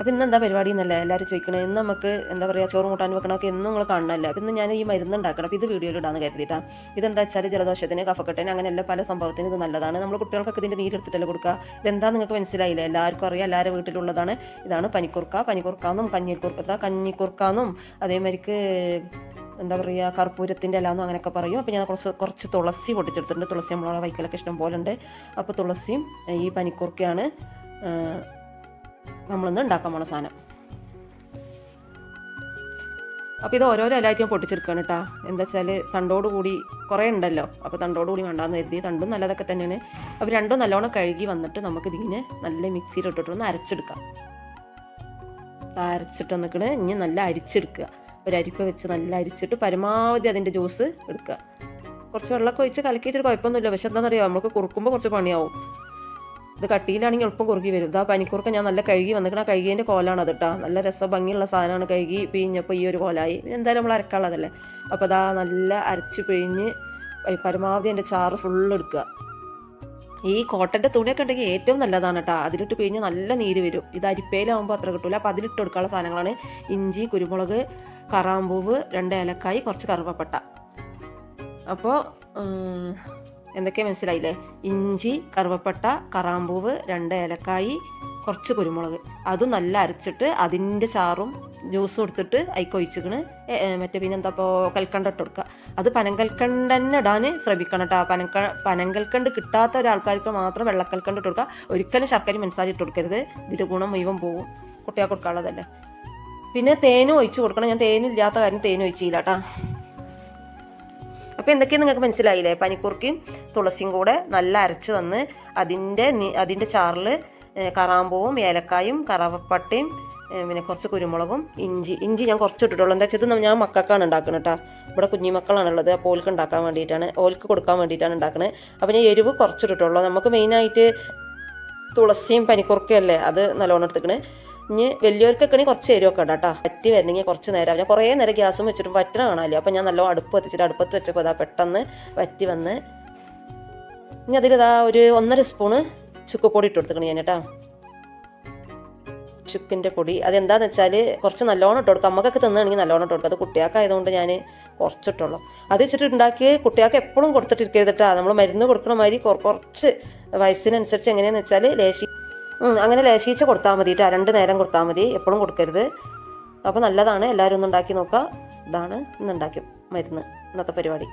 അപ്പോൾ ഇന്ന് എന്താ പരിപാടി എന്നല്ലേ? എല്ലാവരും ചോദിക്കണേ ഇന്ന് നമുക്ക് എന്താ പറയുക ചോറ് കൂട്ടാൻ വെക്കണമൊക്കെ എന്നും നിങ്ങൾ കാണണമല്ലോ? അപ്പോൾ ഇന്ന് ഞാൻ ഈ മരുന്ന് ഉണ്ടാക്കണം. അപ്പോൾ ഇത് വീഡിയോയിൽ ഇടാന്ന് കരുതിയിട്ടാണ് ഇതെന്താ വെച്ചാൽ ജലദോഷത്തിന് കഫക്കെട്ടിന് അങ്ങനെയല്ല പല സംഭവത്തിന് ഇത് നല്ലതാണ്. നമ്മൾ കുട്ടികൾക്കൊക്കെ ഇതിന്റെ നീരെടുത്തിട്ടല്ലേ കൊടുക്കുക. ഇതെന്താ നിങ്ങൾക്ക് മനസ്സിലായില്ല? എല്ലാവർക്കും അറിയാം എല്ലാവരും വീട്ടിലുള്ളതാണ്. ഇതാണ് പനിക്കുർക്ക പനിക്കുർക്കാന്നും കഞ്ഞിക്കുർക്കത്ത കഞ്ഞിക്കുർക്കാന്നും അതേമാതിരിക്ക് എന്താ പറയുക കർപ്പൂരത്തിന്റെ എല്ലാന്നും അങ്ങനെയൊക്കെ പറയും. അപ്പോൾ ഞാൻ കുറച്ച് കുറച്ച് തുളസി പൊട്ടിച്ചെടുത്തിട്ടുണ്ട്. തുളസി നമ്മളുടെ വൈക്കലൊക്കെ ഇഷ്ടം പോലെ ഉണ്ട് അപ്പോൾ തുളസിയും ഈ പനിക്കുർക്കയാണ് നമ്മളിന്ന് ഉണ്ടാക്കാൻ പോണ സാധനം. അപ്പോൾ ഇത് ഓരോരോ ഞാൻ പൊട്ടിച്ചെടുക്കുകയാണ് കേട്ടോ എന്താ വെച്ചാൽ തണ്ടോട് കൂടി കുറേ ഉണ്ടല്ലോ. അപ്പോൾ തണ്ടോട് കൂടി വേണ്ടാന്ന് കരുതി തണ്ടും നല്ലതൊക്കെ തന്നെയാണ്. അപ്പോൾ രണ്ടും നല്ലോണം കഴുകി വന്നിട്ട് നമുക്ക് ഇതിങ്ങനെ നല്ല മിക്സിയിൽ ഇട്ടിട്ട് ഒന്ന് അരച്ചെടുക്കാം അരച്ചിട്ട് നിൽക്കണ് ഇനി നല്ല അരിച്ചെടുക്കുക. ഒരു അരിപ്പ വെച്ച് നല്ല അരിച്ചിട്ട് പരമാവധി അതിന്റെ ജ്യൂസ് എടുക്കുക. കുറച്ച് വെള്ളമൊക്കെ ഒഴിച്ച് കലക്കി വെച്ചിട്ട് കുഴപ്പമൊന്നുമില്ല. പക്ഷെ എന്താണെന്നറിയാം? നമുക്ക് കുറുക്കുമ്പോൾ കുറച്ച് പണിയാവും. ഇത് കട്ടിയിലാണെങ്കിൽ എളുപ്പം കുറുക്കി വരും. ഇതാ പനിക്കുറുക്ക ഞാൻ നല്ല കഴുകി വന്നിട്ട് ആ കഴുകിയതിന്റെ കോലാണ് അത് കേട്ടോ നല്ല രസം ഭംഗിയുള്ള സാധനമാണ് കഴുകി പിഴിഞ്ഞപ്പോൾ ഈ ഒരു കോലായി. എന്തായാലും നമ്മൾ അരക്കാനുള്ളതല്ലേ? അപ്പോൾ അതാ നല്ല അരച്ച് പിഴിഞ്ഞ് പരമാവധി എന്റെ ചാറ് ഫുള്ള് എടുക്കുക. ഈ കോട്ടന്റെ തുണിയൊക്കെ ഉണ്ടെങ്കിൽ ഏറ്റവും നല്ലതാണ് കേട്ടോ അതിലിട്ട് പിഴിഞ്ഞ് നല്ല നീര് വരും. ഇത് അരിപ്പയിലാവുമ്പോൾ അത്ര കിട്ടില്ല അപ്പോൾ അതിലിട്ട് കൊടുക്കാനുള്ള സാധനങ്ങളാണ് ഇഞ്ചി കുരുമുളക് കറാമ്പൂവ് രണ്ട് ഏലക്കായി കുറച്ച് കറുവപ്പട്ട. അപ്പോൾ എന്തൊക്കെ മനസ്സിലായില്ലേ? ഇഞ്ചി കറുവപ്പട്ട കറാമ്പൂവ് രണ്ട് ഏലക്കായി കുറച്ച് കുരുമുളക്. അതും നല്ല അരച്ചിട്ട് അതിന്റെ ചാറും ജ്യൂസും എടുത്തിട്ട് അയിക്കൊഴിച്ചിക്കണ് മറ്റേ പിന്നെ എന്താ ഇപ്പോൾ കൽക്കണ്ട ഇട്ട് കൊടുക്കുക അത് പനങ്കൽക്കണ്ട് തന്നെ ഇടാൻ ശ്രമിക്കണം കേട്ടോ. പനക്ക പനങ്കൽക്കണ്ട് കിട്ടാത്ത ഒരാൾക്കാർക്ക് മാത്രം വെള്ളക്കൽക്കണ്ട് ഇട്ട് കൊടുക്കുക ഒരിക്കലും ശർക്കര മനസ്സാരി ഇട്ട് കൊടുക്കരുത്. ഇതിന്റെ ഗുണം മുഴുവൻ പോകും കുട്ടികൾക്ക് കൊടുക്കാനുള്ളതല്ലേ. പിന്നെ തേനും ഒഴിച്ച് കൊടുക്കണം. ഞാൻ തേനില്ലാത്ത കാര്യം തേനും ഒഴിച്ചില്ല കേട്ടോ. അപ്പോൾ എന്തൊക്കെയാണ് നിങ്ങൾക്ക് മനസ്സിലായില്ലേ? പനിക്കുറുക്കിയും തുളസിയും കൂടെ നല്ല അരച്ച് വന്ന് അതിന്റെ അതിന്റെ ചാറിൽ കറാമ്പൂവും ഏലക്കായും കറവപ്പട്ടയും പിന്നെ കുറച്ച് കുരുമുളകും ഇഞ്ചി ഇഞ്ചി ഞാൻ കുറച്ച് ഇട്ടിട്ടുള്ളൂ എന്താ വെച്ചാൽ ഞാൻ മക്കൾക്കാണ് ഉണ്ടാക്കുന്നത് കേട്ടോ. ഇവിടെ കുഞ്ഞുമക്കളാണുള്ളത് അപ്പോൾ ഓൽക്ക് ഉണ്ടാക്കാൻ വേണ്ടിയിട്ടാണ് ഓൽക്ക് കൊടുക്കാൻ വേണ്ടിയിട്ടാണ് ഉണ്ടാക്കുന്നത് അപ്പോൾ ഞാൻ എരിവ് കുറച്ചിട്ടിട്ടുള്ളൂ. നമുക്ക് മെയിനായിട്ട് തുളസിയും പനിക്കുറുക്കയല്ലേ അത് നല്ലോണം എടുത്തിക്കണ്. ഇനി വലിയവർക്കൊക്കെ കുറച്ച് എരിവൊക്കെ ഇടാം കേട്ടോ പറ്റി വരണമെങ്കിൽ കുറച്ച് നേരം. ഞാൻ കുറേ നേരം ഗ്യാസും വെച്ചിട്ട് പറ്റണ കാണാല്ലേ അപ്പോൾ ഞാൻ നല്ല അടുപ്പ് എത്തിച്ചിട്ട് അടുപ്പത്ത് വെച്ചപ്പോൾ അതാ പെട്ടെന്ന് വറ്റി വന്ന് ഇനി അതിലിതാ ഒരു ഒന്നര സ്പൂണ് ചുക്കുപൊടി ഇട്ട് കൊടുത്തിക്കണം ഞാൻ കേട്ടോ ചുക്കിന്റെ പൊടി. അതെന്താന്ന് വെച്ചാൽ കുറച്ച് നല്ലോണം ഇട്ട് കൊടുക്കുക അമ്മക്കൊക്കെ തിന്നുകയാണെങ്കിൽ നല്ലോണം ഇട്ട് കൊടുക്കുക അത് കുട്ടിയാക്കായതുകൊണ്ട് ഞാൻ കുറച്ചിട്ടുള്ളൂ. അത് വെച്ചിട്ട് ഉണ്ടാക്കി കുട്ടികൾക്ക് എപ്പോഴും കൊടുത്തിട്ടിരിക്കരുത് കേട്ടോ നമ്മൾ മരുന്ന് കൊടുക്കണ മാതിരി കുറച്ച് വയസ്സിനനുസരിച്ച് എങ്ങനെയാണെന്ന് വെച്ചാൽ ലേശി അങ്ങനെ ലേശിച്ച് കൊടുത്താൽ മതി കേട്ടോ രണ്ട് നേരം കൊടുത്താൽ മതി. എപ്പോഴും കൊടുക്കരുത്. അപ്പോൾ നല്ലതാണ്. എല്ലാവരും ഒന്ന് ഉണ്ടാക്കി നോക്കുക ഇതാണ് ഇന്ന് ഉണ്ടാക്കി മരുന്ന്. ഇന്നത്തെ പരിപാടി.